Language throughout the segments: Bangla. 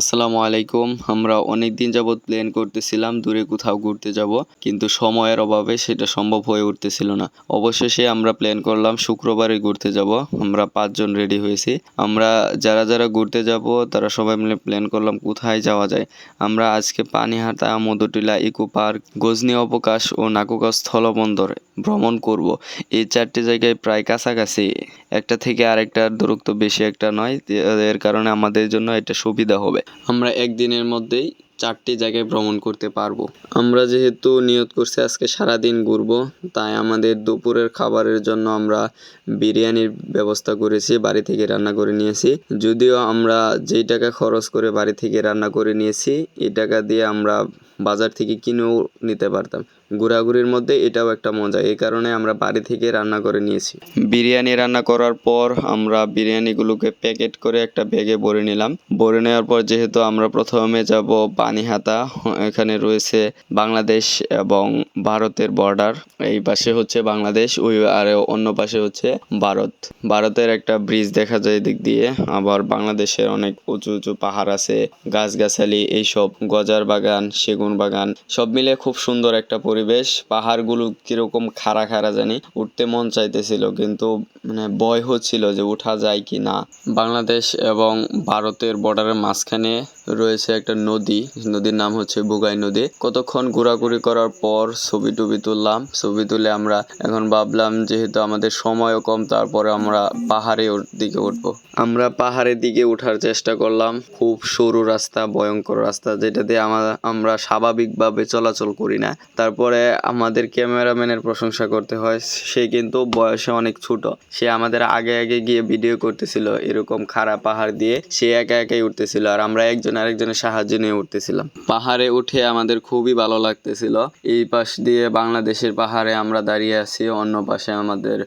আসসালামু আলাইকুম। আমরা অনেক দিন যাবৎ প্ল্যান করতেছিলাম দূরে কোথাও ঘুরতে যাব, কিন্তু সময়ের অভাবে সেটা সম্ভব হয়ে উঠতেছিল না। অবশেষে আমরা প্ল্যান করলাম শুক্রবারে ঘুরতে যাব। আমরা পাঁচজন রেডি হয়েছি। আমরা যারা যারা ঘুরতে যাব, তারা সবাই মিলে প্ল্যান করলাম কোথায় যাওয়া যায়। আমরা আজকে পানিহাটা মধুটিলা, ইকো পার্ক, গজনি অবকাশ ও নাকুকা স্থলবন্দর ভ্রমণ করব। এই চারটি জায়গায় প্রায় কাছাকাছি। একটা থেকে আরেকটার দূরত্ব বেশি একটা নয় এর কারণে আমাদের জন্য এটা সুবিধা হবে। আমরা একদিনের মধ্যেই চারটি জায়গায় ভ্রমণ করতে পারব। আমরা যেহেতু নিয়ত করছি আজকে সারাদিন ঘুরবো, তাই আমাদের দুপুরের খাবারের জন্য আমরা বিরিয়ানির ব্যবস্থা করেছি, বাড়ি থেকে রান্না করে নিয়েছি। যদিও আমরা যেই টাকা খরচ করে বাড়ি থেকে রান্না করে নিয়েছি, এই টাকা দিয়ে আমরা বাজার থেকে কিনেও নিতে পারতাম। ঘোরাঘুরির মধ্যে এটাও একটা মজা, এই কারণে আমরা বাড়ি থেকে রান্না করে নিয়েছি। বিরিয়ানি রান্না করার পর আমরা বিরিয়ানিগুলোকে প্যাকেট করে একটা ব্যাগে ভরে নিলাম। ভরে নেওয়ার পর যেহেতু আমরা প্রথমে যাব পানিহাতা, এখানে রয়েছে বাংলাদেশ এবং ভারতের বর্ডার এই পাশে হচ্ছে বাংলাদেশ, ওই আর অন্য পাশে হচ্ছে ভারত। ভারতের একটা ব্রিজ দেখা যায় এদিক দিয়ে, আবার বাংলাদেশের অনেক উঁচু উঁচু পাহাড় আছে, গাছগাছালি, এইসব গজার বাগান, সেগুন বাগান, সব মিলে খুব সুন্দর একটা পরিবেশ। পাহাড়গুলো কীরকম খাড়া খাড়া জানি, উঠতে মন চাইতেছিল, কিন্তু মানে ভয় হচ্ছিল যে উঠা যায় কি না। বাংলাদেশ এবং ভারতের বর্ডারের মাঝখানে রয়েছে একটা নদী, নদীর নাম হচ্ছে বুগাই নদী। কতক্ষণ ঘোরাঘুরি করার পর ছবি টবি তুললাম। ছবি তুলে আমরা এখন ভাবলাম যেহেতু আমাদের সময়ও কম, তারপরে আমরা পাহাড়ে ওর দিকে উঠবো। আমরা পাহাড়ের দিকে ওঠার চেষ্টা করলাম। খুব সরু রাস্তা, ভয়ঙ্কর রাস্তা, যেটা দিয়ে আমরা স্বাভাবিকভাবে চলাচল করি না। তারপরে আমাদের ক্যামেরাম্যানের প্রশংসা করতে হয়। সে কিন্তু বয়সে অনেক ছোট। সে আমাদের আগে আগে গিয়ে ভিডিও করতেছিল এরকম খাড়া পাহাড় দিয়ে। সে একা একাই উঠতেছিল আর আমরা একজন আরেকজনের সাহায্য নিয়ে উঠতেছিলাম। পাহাড়ে উঠে আমাদের খুবই ভালো লাগতেছিল। এই পাশ দিয়ে বাংলাদেশের পাহাড়ে আমরা দাঁড়িয়ে আছি অন্য পাশে আমাদের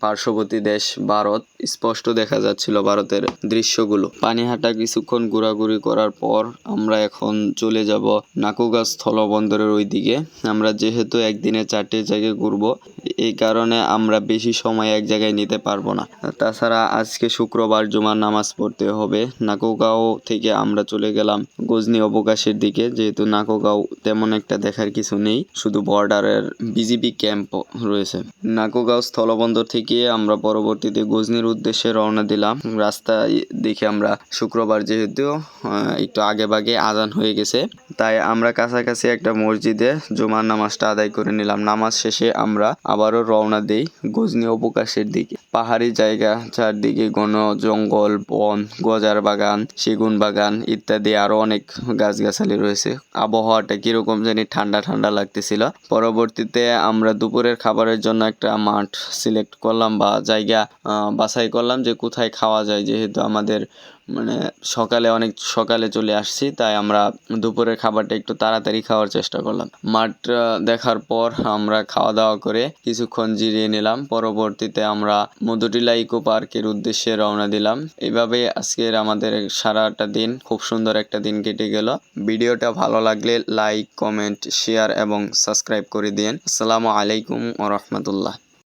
পার্শ্ববর্তী দেশ ভারত। স্পষ্ট দেখা যাচ্ছিল ভারতের দৃশ্যগুলো। পানিহাটা কিছুক্ষণ ঘোরাঘুরি করার পর আমরা এখন চলে যাব নাকুগা স্থলবন্দরের ওই দিকে আমরা যেহেতু একদিনে চারটে জায়গায় ঘুরবো, এই কারণে আমরা বেশি সময় এক জায়গায় নিতে পারব না। তাছাড়া আজকে শুক্রবার জুমার নামাজ পড়তে হবে। নাকুগাঁও থেকে আমরা চলে গেলাম গজনি অবকাশের দিকে। যেহেতু নাকুগাঁও তেমন একটা দেখার কিছু নেই, শুধু বর্ডারের বিজিবি ক্যাম্প রয়েছে। নাকুগাঁও স্থলবন্দর থেকে আমরা পরবর্তীতে গজনির উদ্দেশ্যে রওনা দিলাম। রাস্তায় দেখে আমরা শুক্রবার যেহেতু একটু আগে ভাগে আজান হয়ে গেছে। তাই আমরা কাছাকাছি একটা মসজিদে জুমার নামাজটা আদায় করে নিলাম। নামাজ শেষে আমরা আবারও রওনা দিই গজনি অবকাশের দিকে। পাহাড়ি জায়গা চারদিকে ঘন জঙ্গল, বন, গজার বাগান, সেগুন বাগান ইত্যাদি আরও অনেক গাছগাছালি রয়েছে। আবহাওয়াটা কীরকম জানি ঠান্ডা ঠান্ডা লাগতেছিল। পরবর্তীতে আমরা দুপুরের খাবারের জন্য একটা মাঠ সিলেক্ট করলাম বা জায়গা বাছাই করলাম যে কোথায় খাওয়া যায় যেহেতু আমাদের মানে সকালে অনেক, সকালে চলে আসছি, তাই আমরা দুপুরের খাবারটা একটু তাড়াতাড়ি খাওয়ার চেষ্টা করলাম। মাঠ দেখার পর আমরা খাওয়া দাওয়া করে কিছুক্ষণ জিরিয়ে নিলাম। পরবর্তীতে আমরা মধুটিলা ইকো পার্কের উদ্দেশ্যে রওনা দিলাম। এইভাবে আজকের আমাদের সারাটা দিন, খুব সুন্দর একটা দিন কেটে গেল। ভিডিওটা ভালো লাগলে লাইক, কমেন্ট, শেয়ার এবং সাবস্ক্রাইব করে দিন। আসসালামু আলাইকুম ও রহমতুল্লাহ।